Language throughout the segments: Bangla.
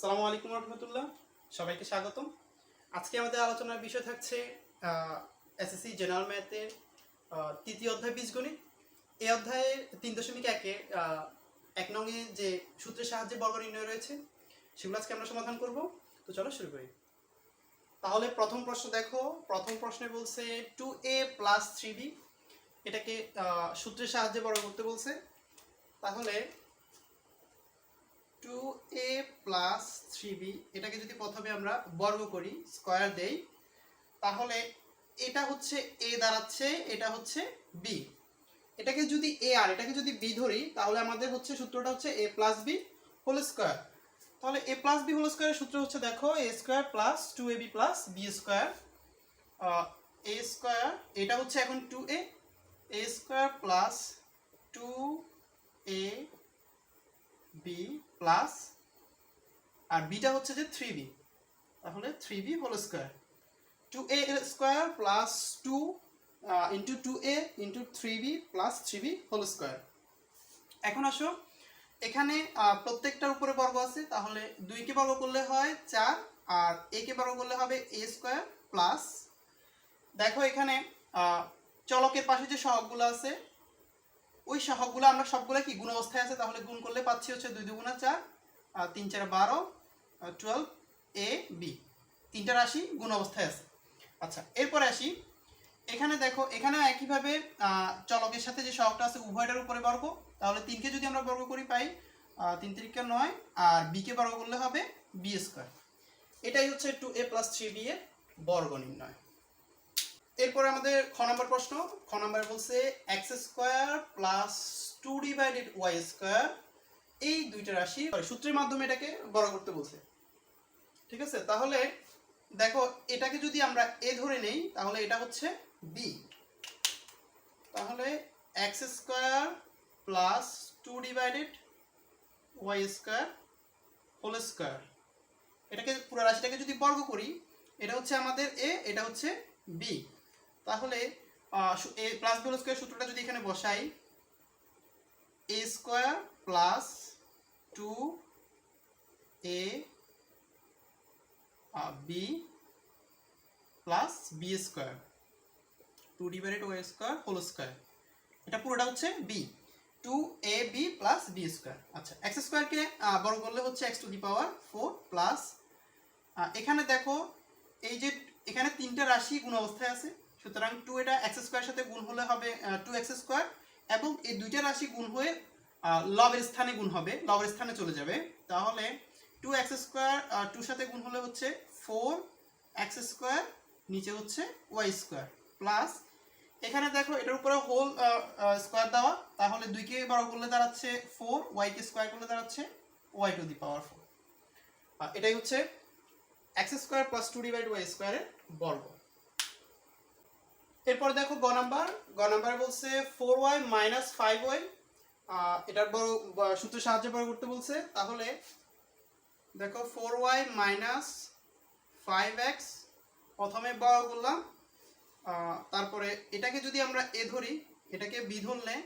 সালামু আলাইকুম রহমতুল্লাহ। সবাইকে স্বাগতম। আজকে আমাদের আলোচনার বিষয় থাকছে এসএসসি জেনারেল ম্যাথের তৃতীয় অধ্যায় বীজগণিত। এই অধ্যায়ের তিন দশমিক একে এক নঙে যে সূত্রের সাহায্যে বর্গ নির্ণয় রয়েছে, সেগুলো আজকে আমরা সমাধান করব। তো চলো শুরু করি। তাহলে প্রথম প্রশ্ন দেখো। প্রথম প্রশ্নে বলছে two A plus three B এটাকে সূত্রের সাহায্যে বর্গ করতে বলছে। তাহলে two A plus three B এটাকে যদি প্রথমে আমরা বর্গ করি স্কোয়ার দেই, তাহলে এটা হচ্ছে এ দাঁড়াচ্ছে, এটা হচ্ছে বি এটাকে যদি এ আর এটাকে যদি বি ধরি, তাহলে আমাদের হচ্ছে সূত্রটা হচ্ছে A plus B whole square তাহলে এ প্লাস বি হোল স্কোয়ারের সূত্র হচ্ছে দেখো A square plus two A B plus B square A square এটা হচ্ছে এখন two A A square plus two A B plus আর বিটা হচ্ছে যে থ্রি বি তাহলে three B whole square. Two A square plus two into two A into three B plus three B whole square. এখন আসো। এখানে প্রত্যেকটার উপরে বর্গ আছে, তাহলে দুইকে বর্গ করলে হয় চার, আর একে বর্গ করলে হবে এ স্কোয়ার প্লাস। দেখো এখানে চলকের পাশে যে সহগগুলো আছে ওই সহগগুলো আমরা সবগুলো কি? গুণ অবস্থায় আছে, তাহলে গুণ করলে পাচ্ছি হচ্ছে দুই দুগুণা চার, আর তিন চার বারো টুয়েলভ এ বি তিনটা রাশি গুণ অবস্থায় আছে। আচ্ছা এরপরে আসি। এখানে দেখো, এখানে একইভাবে চলকের সাথে যে সহগটা আছে, উভয়টার উপরে বর্গ। তাহলে তিনকে যদি আমরা বর্গ করি পাই তিন তিরিকা নয়, আর বিকে বর্গ করলে হবে বি স্কোয়ার এটাই হচ্ছে two A plus three B এর বর্গ নির্ণয়। এরপরে আমাদের খ নম্বর প্রশ্ন। খ নম্বরে বলছে X square plus two divided Y square এই দুইটা রাশি সূত্রের মাধ্যমে এটাকে বড় করতে বলছে। ঠিক আছে? তাহলে দেখো, এটাকে যদি আমরা এ ধরে নেই, তাহলে এটা হচ্ছে বি তাহলে X square plus two divided Y square whole square এটাকে, পুরো রাশিটাকে যদি বর্গ করি, এটা হচ্ছে আমাদের এ এটা হচ্ছে বি তাহলে A plus B whole square সূত্রটা যদি এখানে বসাই A square plus two A B plus B square two divided Y square whole square এটা পুরোটা হচ্ছে B two A B plus B square আচ্ছা এক্স স্কোয়ারকে বড় করলে হচ্ছে X to the power four plus এখানে দেখো, এই যে এখানে তিনটা রাশি গুণ অবস্থায় আছে সুতরাং টু এটা এক্স স্কোয়ার সাথে গুণ হলে হবে টু এক্স স্কোয়ার এবং এই দুইটা রাশি গুণ হয়ে লবের স্থানে গুণ হবে লবের স্থানে চলে যাবে। তাহলে টু এক্স স্কোয়ার টুর সাথে গুণ হলে হচ্ছে ফোর এক্স স্কোয়ার নিচে হচ্ছে ওয়াই স্কোয়ার প্লাস এখানে দেখো এটার উপরে হোল স্কোয়ার দেওয়া, তাহলে দুইকে বড় করলে দাঁড়াচ্ছে ফোর ওয়াইকে স্কোয়ার করলে দাঁড়াচ্ছে Y to the power four এটাই হচ্ছে X square plus two divide Y স্কোয়ারের বর্গ। এরপর দেখো গ নাম্বার। গ নাম্বার বলছে four Y minus five Y এটার বড় সূত্রের সাহায্যে বড় করতে বলছে। তাহলে দেখো four Y minus five X প্রথমে বড় করলাম তারপরে এটাকে যদি আমরা এ ধরি, এটাকে বি ধরলে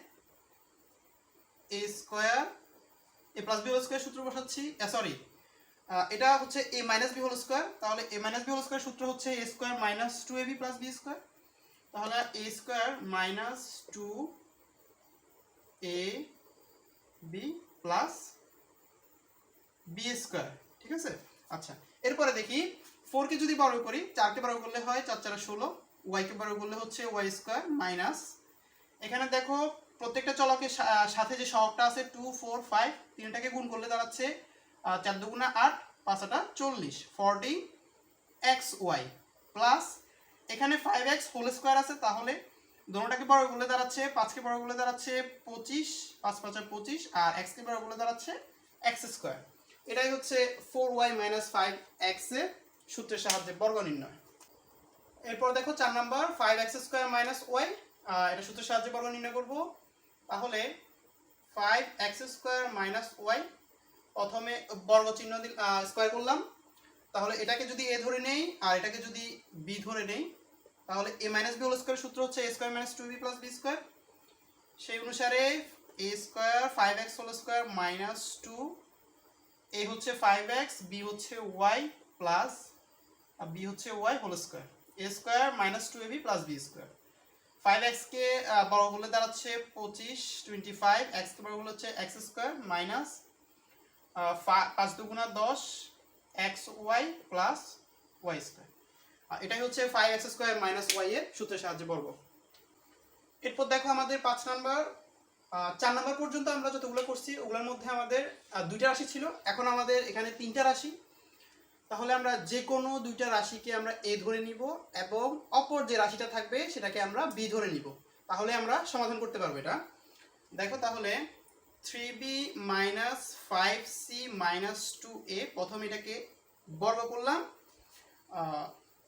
A square A plus B whole square সূত্র বসাচ্ছি সরি এটা হচ্ছে A minus B whole square তাহলে A minus B whole square সূত্র হচ্ছে A square minus two A B plus B square তাহলে A square minus two A B plus B square ঠিক আছে? আচ্ছা এরপরে দেখি ফোরকে যদি বর্গ করি চারকে বর্গ করলে হয় চার চার ষোলো ওয়াইকে বর্গ করলে হচ্ছে ওয়াই স্কোয়ার মাইনাস এখানে দেখো প্রত্যেকটা চলকের সাথে যে সহগটা আছে টু ফোর ফাইভ তিনটাকে গুণ করলে দাঁড়াচ্ছে চার দুগুণা আট পাঁচটা চল্লিশ ফর্টি এক্স ওয়াই প্লাস এখানে ফাইভ এক্স হোল স্কোয়ার আছে, তাহলে দোনোটাকে বড় করলে দাঁড়াচ্ছে, পাঁচকে বড় করলে দাঁড়াচ্ছে পঁচিশ, পাঁচ পাঁচের পঁচিশ, আর এক্সকে বড় করলে দাঁড়াচ্ছে এক্স স্কোয়ার এটাই হচ্ছে ফোর ওয়াই মাইনাস ফাইভ এক্সের সূত্রের সাহায্যে বর্গ নির্ণয়। এরপর দেখো চার number five X square minus Y এটা সূত্রের সাহায্যে বর্গ নির্ণয় করব। তাহলে five X square minus Y প্রথমে বর্গ চিহ্ন স্কোয়ার করলাম। তাহলে এটাকে যদি এ ধরে নেই আর এটাকে যদি বি ধরে নেই, তাহলে A minus B whole square সূত্র হচ্ছে A square minus two B plus B square সেই অনুসারে A square five X whole square minus two A হচ্ছে ফাইভ এক্স বি হচ্ছে ওয়াই প্লাস আর বি হচ্ছে Y whole square A square minus two A B plus B square five এক্সকে বড় বলে দাঁড়াচ্ছে পঁচিশ টোয়েন্টি ফাইভ এক্সকে বড় বলে হচ্ছে এক্স স্কোয়ার মাইনাস পাঁচ দুগুণা দশ X Y plus Y square এটাই হচ্ছে five X square minus Y এর সূত্রের সাহায্যে বর্গ। এরপর দেখো আমাদের পাঁচ নাম্বার চার নাম্বার পর্যন্ত আমরা যতগুলো করছি, ওগুলোর মধ্যে আমাদের দুইটা রাশি ছিল। এখন আমাদের এখানে তিনটা রাশি। তাহলে আমরা যে কোনো দুইটা রাশিকে আমরা এ ধরে নিব এবং অপর যে রাশিটা থাকবে, সেটাকে আমরা বি ধরে নিব। তাহলে আমরা সমাধান করতে পারব এটা। দেখো তাহলে three B minus five C minus two A, প্রথম এটাকে বর্গ করলাম।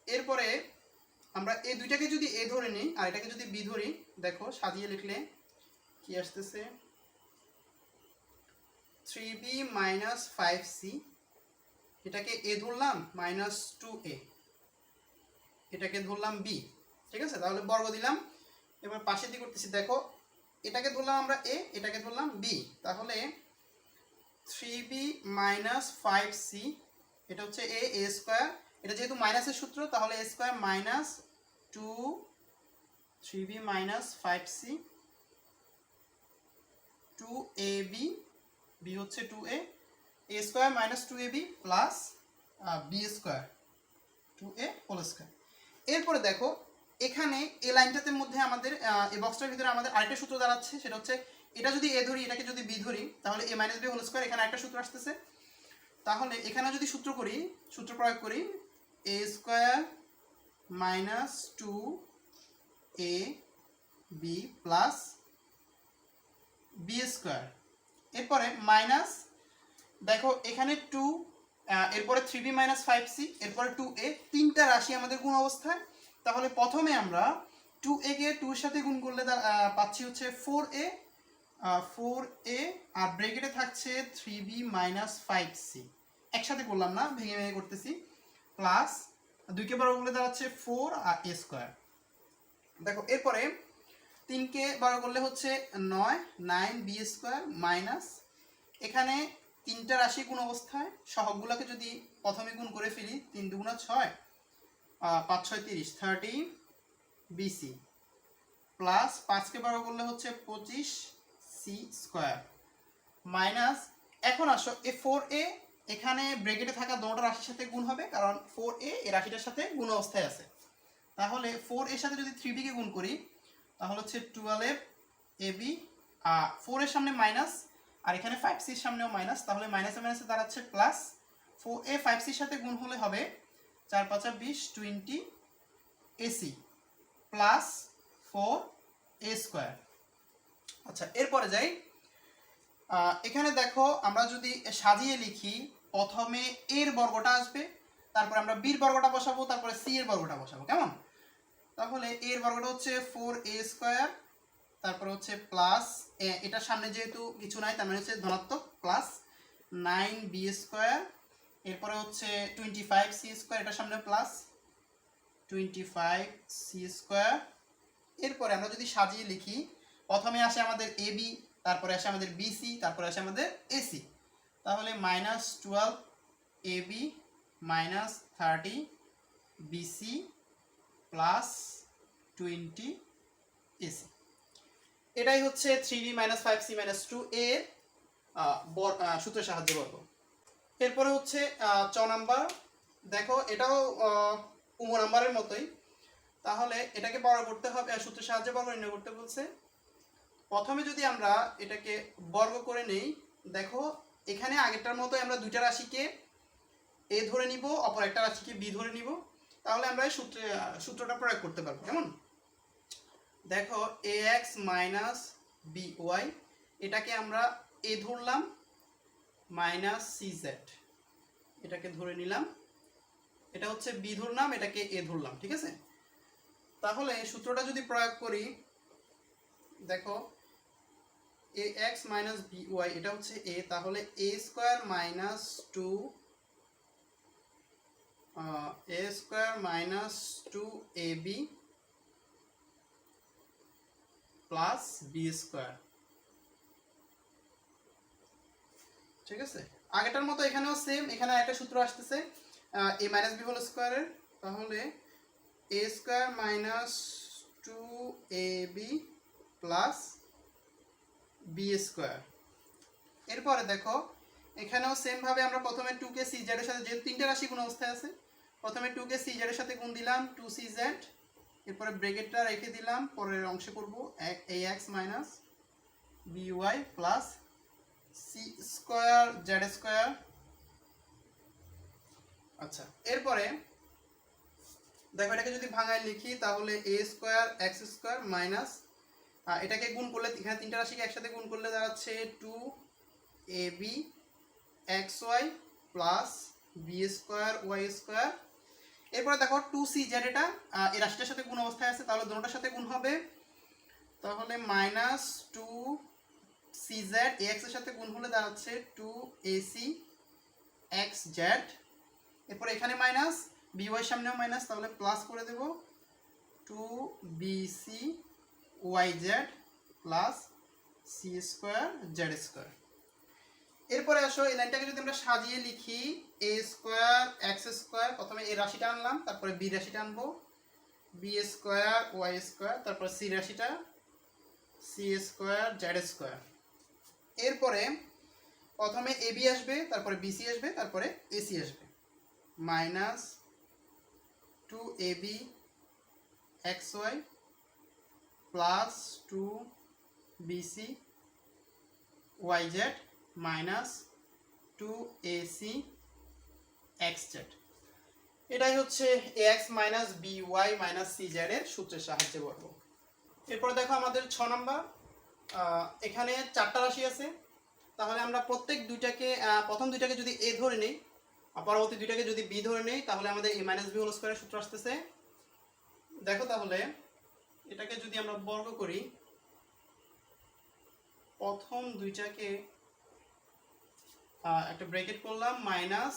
এরপরে আমরা এই দুইটাকে যদি এ ধরে নিই, আর এটাকে যদি বি ধরি, দেখো সাজিয়ে লিখলে কি আসতেছে? Three B minus five C, এটাকে এ ধরলাম মাইনাস টু এ, এটাকে ধরলাম বি। ঠিক আছে? তাহলে বর্গ দিলাম। এবার পাশে দিয়ে করতেছি, দেখো এটাকে ধরলাম আমরা এ এটাকে ধরলাম বি তাহলে three B minus five C এটা হচ্ছে এ এ স্কোয়ার এটা যেহেতু মাইনাসের সূত্র, তাহলে A square minus two three B minus five C two A B B হচ্ছে two A A square minus two A B plus B square two A whole square এরপরে দেখো এখানে এই লাইনটাতে মধ্যে আমাদের এ বক্সটার ভিতরে আমাদের আরেকটা সূত্র দাঁড়াচ্ছে, সেটা হচ্ছে এটা যদি এ ধরি, এটাকে যদি বি ধরি, তাহলে A minus B whole square এখানে একটা সূত্র আসতেছে। তাহলে এখানে যদি সূত্র করি, সূত্র প্রয়োগ করি A square minus two A B plus B square এরপরে মাইনাস দেখো এখানে টু এরপরে three B minus five C এরপরে টু এ তিনটা রাশি আমাদের গুণ অবস্থায়। তাহলে প্রথমে আমরা টু এ কে টুর সাথে গুণ করলে পাচ্ছি হচ্ছে ফোর এ ফোর এ আর ব্রেকেটে থাকছে three B minus five C একসাথে করলাম না, ভেঙে ভেঙে করতেছি। প্লাস দুইকে বারো করলে দাঁড়াচ্ছে ফোর আর এ স্কোয়ার দেখো, এরপরে তিনকে বারো করলে হচ্ছে নয় নাইন বি স্কোয়ার মাইনাস এখানে তিনটা রাশি গুণ অবস্থায়, সহগগুলোকে যদি প্রথমে গুণ করে ফেলি, তিন দুগুণা ছয় পাঁচ ছয় তিরিশ থার্টি বিসি প্লাস পাঁচকে বারো করলে হচ্ছে পঁচিশ সি স্কোয়ার মাইনাস এখন আসো, এ ফোর এ এখানে ব্রেকেটে থাকা দুটো রাশির সাথে গুণ হবে, কারণ ফোর এ এই রাশিটার সাথে গুণ অবস্থায় আছে। তাহলে ফোর এর সাথে যদি থ্রি বিকে গুণ করি, তাহলে হচ্ছে টুয়েলভ এ বি ফোর এর সামনে মাইনাস আর এখানে ফাইভ সির সামনেও মাইনাস তাহলে মাইনাসে মাইনাসে দাঁড়াচ্ছে প্লাস ফোর এ ফাইভ সির সাথে গুণ হলে হবে চার পাঁচা বিশ twenty A C plus four A square আচ্ছা এরপরে যাই। এখানে দেখো আমরা যদি সাজিয়ে লিখি, প্রথমে এর বর্গটা আসবে, তারপরে আমরা বির বর্গটা বসাবো, তারপরে সি এর বর্গটা বসাবো, কেমন? তাহলে এর বর্গটা হচ্ছে ফোর এ স্কোয়ার তারপরে হচ্ছে প্লাস এটার সামনে যেহেতু কিছু নাই, তার মানে হচ্ছে ধনাত্মক প্লাস নাইন বি স্কোয়ার এরপরে হচ্ছে টোয়েন্টি ফাইভ সি স্কোয়ার এটার সামনে plus twenty five C square এরপরে আমরা যদি সাজিয়ে লিখি, প্রথমে আসে আমাদের এ বি তারপরে আসে আমাদের বিসি তারপরে আসে আমাদের এসি তাহলে minus twelve A B minus thirty B C plus twenty A C এটাই হচ্ছে three B minus five C minus two এর সূত্রের সাহায্যে বর্গ। এরপরে হচ্ছে চ নাম্বার। দেখো, এটাও উম নাম্বারের মতোই। তাহলে এটাকে বড় করতে হবে সূত্রের সাহায্যে বর্গ নির্ণয় করতে বলছে। প্রথমে যদি আমরা এটাকে বর্গ করে নেই, দেখো, এখানে আগেরটার মতো আমরা দুইটা রাশিকে এ ধরে নিব, অপর একটা রাশিকে বি ধরে নিব। তাহলে আমরা এই সূত্রে সূত্রটা প্রয়োগ করতে পারব। কেমন? দেখো, A X minus B Y, এটাকে আমরা এ ধরলাম মাইনাস সি জেড। এটাকে ধরে নিলাম। এটা হচ্ছে বি ধরলাম, এটাকে এ ধরলাম, ঠিক আছে? তাহলে সূত্রটা যদি প্রয়োগ করি, দেখো, A X minus B Y, এটা হচ্ছে এ, তাহলে A square minus two A square minus two A B plus B square. ঠিক আছে? আগেটার মতো এখানেও সেম এখানে একটা সূত্র আসতেছে এ মাইনাস বি হোল স্কোয়ারের তাহলে A square minus two A B plus B square এরপরে দেখো, এখানেও সেম ভাবে আমরা প্রথমে টু কে সি জেডের সাথে যে তিনটে রাশি কোন অবস্থায় আছে, প্রথমে টু কে সি জেডের সাথে গুণ দিলাম টু সি জেড এরপরে ব্রেকেটটা রেখে দিলাম, পরের অংশে করব a x minus b y plus c square z square আচ্ছা এরপরে দেখো এটাকে যদি ভাঙায় লিখি, তাহলে a square x square minus এটাকে গুণ করলে এখানে তিনটা রাশিকে একসাথে গুণ করলে দাঁড়াচ্ছে two a b x y plus b square y square এরপরে দেখো টু সি জেড এটা এই রাশিটার সাথে গুণ অবস্থায় আছে, তাহলে দুটোটার সাথে গুণ হবে। তাহলে মাইনাস টু সি জেড এক্সের সাথে গুণ হলে দাঁড়াচ্ছে two a c x z এরপর এখানে মাইনাস বি ওয়াই সামনেও মাইনাস তাহলে প্লাস করে দেব two b c y z plus c square z square এরপরে আসো, এই লাইনটাকে যদি আমরা সাজিয়ে লিখি এ স্কোয়ার এক্স স্কোয়ার প্রথমে এই রাশিটা আনলাম, তারপরে বি রাশিটা আনব। বি স্কোয়ার ওয়াই স্কোয়ার তারপর সি রাশিটা সি স্কোয়ার জেড স্কোয়ার এরপরে প্রথমে এ বি আসবে, তারপরে বিসি আসবে, তারপরে এসি আসবে। Minus two a b x y plus two b c y z minus two a c x z এটাই হচ্ছে a x minus b y minus c z এর সূত্রের সাহায্যে বলব। এরপরে দেখো আমাদের ছ নম্বর। এখানে চারটা রাশি আছে। তাহলে আমরা প্রত্যেক দুইটাকে প্রথম দুইটাকে যদি এ ধরে নিই পরবর্তী দুইটাকে যদি বি ধরে নিই, তাহলে আমাদের এ মাইনাস বি হোল স্কোয়ারের সূত্র আসতেছে। দেখো তাহলে, এটাকে যদি আমরা বর্গ করি, প্রথম দুইটাকে একটা ব্রেকেট করলাম মাইনাস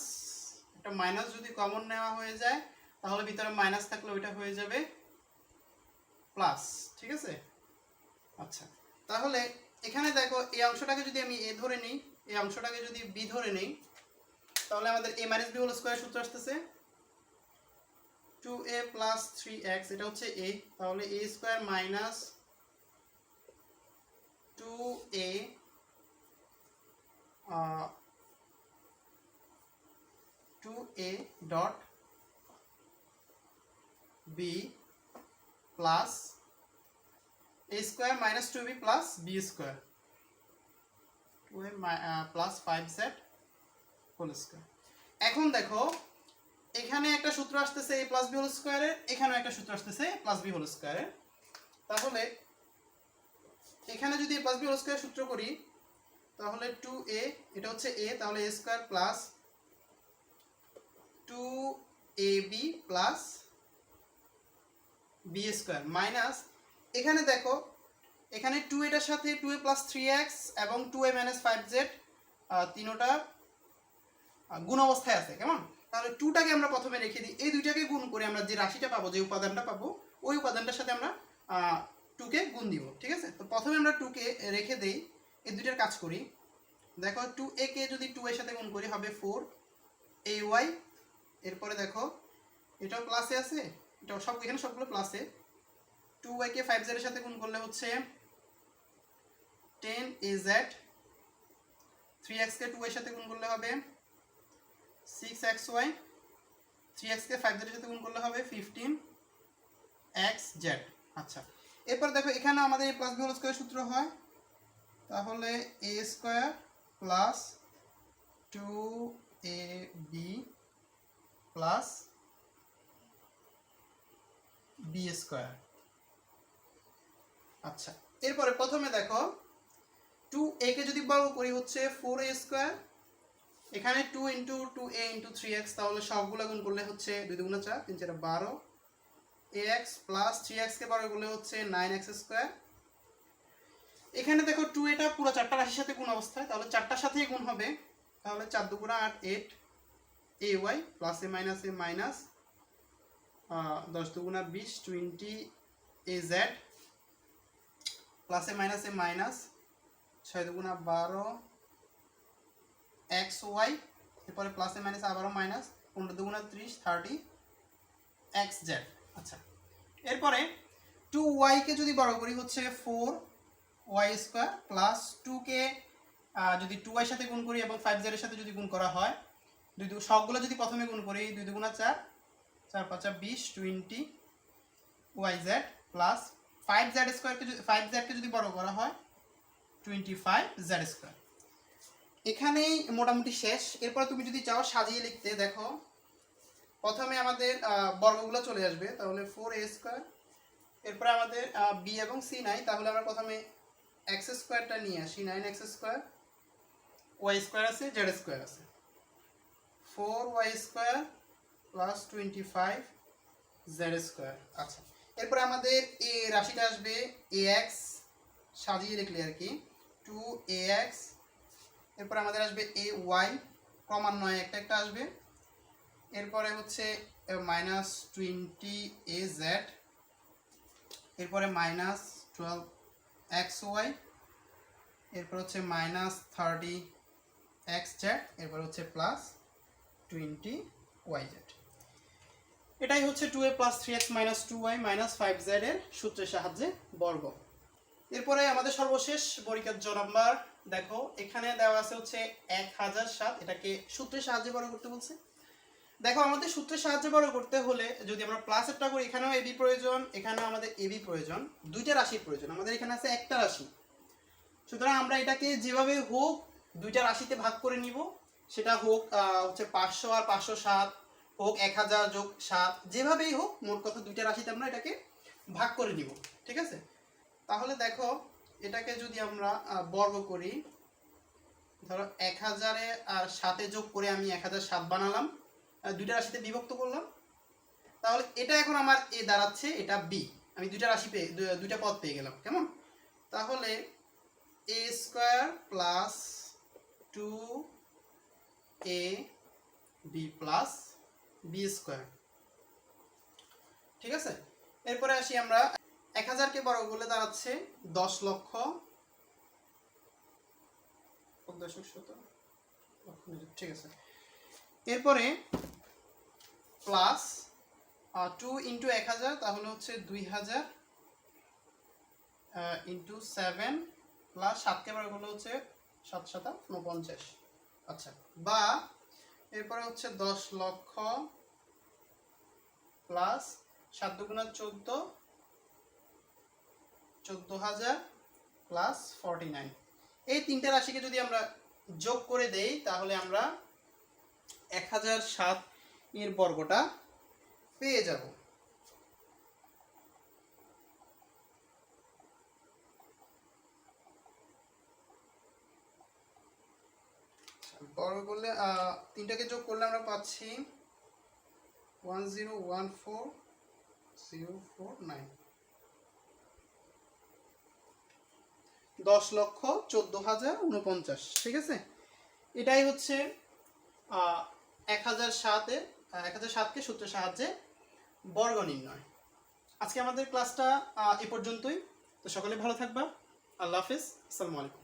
একটা মাইনাস যদি কমন নেওয়া হয়ে যায়, তাহলে ভিতরে মাইনাস থাকলে ওইটা হয়ে যাবে প্লাস ঠিক আছে? আচ্ছা। তাহলে এখানে দেখো এই অংশটাকে যদি আমি এ ধরে নিই, এই অংশটাকে যদি বি ধরে নিই, তাহলে আমাদের a minus b whole square সূত্র আসতেছে। Two a plus three x এটা হচ্ছে এ তাহলে a square minus two a two a dot b plus a square minus two b plus b square two a plus five z whole square এখন দেখো, এখানে একটা সূত্র আসতেছে এ প্লাস বি হোল স্কোয়ারের এখানেও একটা সূত্র আসতেছে প্লাস বি হোল স্কোয়ারের তাহলে, এখানে যদি a plus b whole square সূত্র করি, তাহলে টু এ এটা হচ্ছে এ তাহলে a square plus two a b plus b square minus এখানে দেখো, এখানে টু এটার সাথে two a plus three x এবং two a minus five z তিনোটা গুণ অবস্থায় আছে, কেমন? তাহলে টুটাকে আমরা প্রথমে রেখে দিই। এই দুইটাকে গুণ করে আমরা যে রাশিটা পাবো, যে উপাদানটা পাবো, ওই উপাদানটার সাথে আমরা টুকে গুণ দিব, ঠিক আছে? তো প্রথমে আমরা টুকে রেখে দেই, এই দুইটার কাজ করি। দেখো টু এ কে যদি টু এর সাথে গুণ করি, হবে ফোর এ ওয়াই এরপরে দেখো, এটাও প্লাসে আছে, এটাও সব, এখানে সবগুলো প্লাসে টু ওয়াইকে ফাইভ জেডের সাথে গুণ করলে হচ্ছে ten a z three two এর সাথে গুণ করলে হবে সিক্স এক্স ওয়াই থ্রি এক্সকে ফাইভ জেডের সাথে গুণ করলে হবে ফিফটিন এক্স জেড আচ্ছা এরপর দেখো এখানে আমাদের এই প্লাস বি স্কোয়ার সূত্র হয়। তাহলে a square plus two a b plus b square আচ্ছা এরপরে প্রথমে দেখো টু এ কে যদি বর্গ করি হচ্ছে ফোর এ স্কোয়ার এখানে two into two a into three x তাহলে সবগুলো গুণ করলে হচ্ছে দুই দুগুণা চার, তিন চার বারো। এ এক্স প্লাস থ্রি এক্সকে বর্গ করলে হচ্ছে নাইন এক্স স্কোয়ার এখানে দেখো টু এটা পুরো চারটা রাশির সাথে গুণ অবস্থায়, তাহলে চারটার সাথেই গুণ হবে। তাহলে চার দুগুণা আট eight a y plus a minus a minus দশ দুগুণা বিশ টোয়েন্টি এ জেড প্লাস মাইনাসে মাইনাস ছয় দুগুণা বারো এক্স ওয়াই, এরপরে প্লাসে মাইনাস আবারও মাইনাস পনেরো দুগুণা ত্রিশ, থার্টি এক্স জেড। আচ্ছা এরপরে টু ওয়াইকে যদি বড় করি হচ্ছে ফোর ওয়াই স্কোয়ার প্লাস টুকে যদি টু ওয়াই সাথে গুণ করি এবং ফাইভ জেডের সাথে যদি গুণ করা হয়, দুই দু সবগুলো যদি প্রথমে গুণ করি, দুই দুগুণা চার চার পাঁচা বিশ, twenty y z plus five z স্কোয়ারকে যদি ফাইভ জেডকে যদি বড় করা হয় টোয়েন্টি ফাইভ জেড স্কোয়ার এখানেই মোটামুটি শেষ। এরপরে তুমি যদি চাও সাজিয়ে লিখতে, দেখো, প্রথমে আমাদের বর্গগুলো চলে আসবে, তাহলে ফোর এ স্কোয়ার এরপরে আমাদের বি এবং সি নাই, তাহলে আমরা প্রথমে এক্স স্কোয়ারটা নিয়ে আসি nine x square y square আছে জেড স্কোয়ার আছে। Four y square plus twenty five z square আচ্ছা। এরপরে আমাদের এ রাশিটা আসবে এ এক্স, সাজিয়ে লিখলে আর কি, টু এ এক্স, এরপরে আমাদের আসবে এ ওয়াই, ক্রমান্বয়ে একটা একটা আসবে। এরপরে হচ্ছে মাইনাস টোয়েন্টি এ জেড, এরপরে মাইনাস টুয়েলভ এক্স ওয়াই, এরপর হচ্ছে মাইনাস থার্টি এক্স জেড, এরপর হচ্ছে প্লাস টোয়েন্টি ওয়াই জেড। এটাই হচ্ছে two a plus three x minus two y minus five z এর সূত্রের সাহায্যে বর্গ। এরপরে আমাদের সর্বশেষ পরীক্ষার জ নাম্বার, দেখো, এখানে দেওয়া আছে হচ্ছে এক হাজার সাত, এটাকে সূত্রের সাহায্যে বড় করতে বলছে। দেখো, আমাদের সূত্রের সাহায্যে বড় করতে হলে যদি আমরা প্লাসেরটা করি, এখানেও এবি প্রয়োজন, এখানেও আমাদের এবি প্রয়োজন, দুইটা রাশির প্রয়োজন, আমাদের এখানে আছে একটা রাশি। সুতরাং আমরা এটাকে যেভাবে হোক দুইটা রাশিতে ভাগ করে নিব, সেটা হোক হচ্ছে পাঁচশো আর পাঁচশো সাত হোক এক হাজার, যোগ সাত, যেভাবেই হোক, মোট কথা দুইটা রাশিতে আমরা এটাকে ভাগ করে নিব, ঠিক আছে? তাহলে দেখো, এটাকে যদি আমরা বর্গ করি, ধরো এক হাজারে আর সাতে যোগ করে আমি এক হাজার সাত বানালাম দুইটা রাশিতে বিভক্ত করলাম, তাহলে এটা এখন আমার এ দাঁড়াচ্ছে, এটা বি। আমি দুইটা রাশি পেয়ে দুইটা পদ পেয়ে গেলাম, কেমন? তাহলে a square plus two a b plus b square ঠিক আছে? এরপরে আসি আমরা। এক হাজারকে বড় করলে দাঁড়াচ্ছে দশ লক্ষ। দশক শত? ঠিক আছে। এরপরে প্লাস টু ইন্টু এক হাজার, তাহলে হচ্ছে দুই হাজার ইন্টু সেভেন প্লাস সাতকে বড় করলে হচ্ছে সাত সাতা উনপঞ্চাশ। আচ্ছা বা এরপরে হচ্ছে দশ লক্ষ প্লাস সাত দুগুণা চোদ্দ চোদ্দ হাজার প্লাস ফর্টি নাইন এই তিনটে রাশিকে যদি আমরা যোগ করে দেই, তাহলে আমরা এক হাজার সাত এর বর্গটা পেয়ে যাব। বর্গ করলে তিনটাকে যোগ করলে আমরা পাচ্ছি one zero one four zero four nine দশ লক্ষ চোদ্দ হাজার উনপঞ্চাশ ঠিক আছে? এটাই হচ্ছে এক হাজার সাতে আহ, এক হাজার সাতকে সূত্রের সাহায্যে বর্গ নির্ণয়। আজকে আমাদের ক্লাসটা এ পর্যন্তই। তো সকলে ভালো থাকবা। আল্লাহ হাফিজ। আসসালামু আলাইকুম।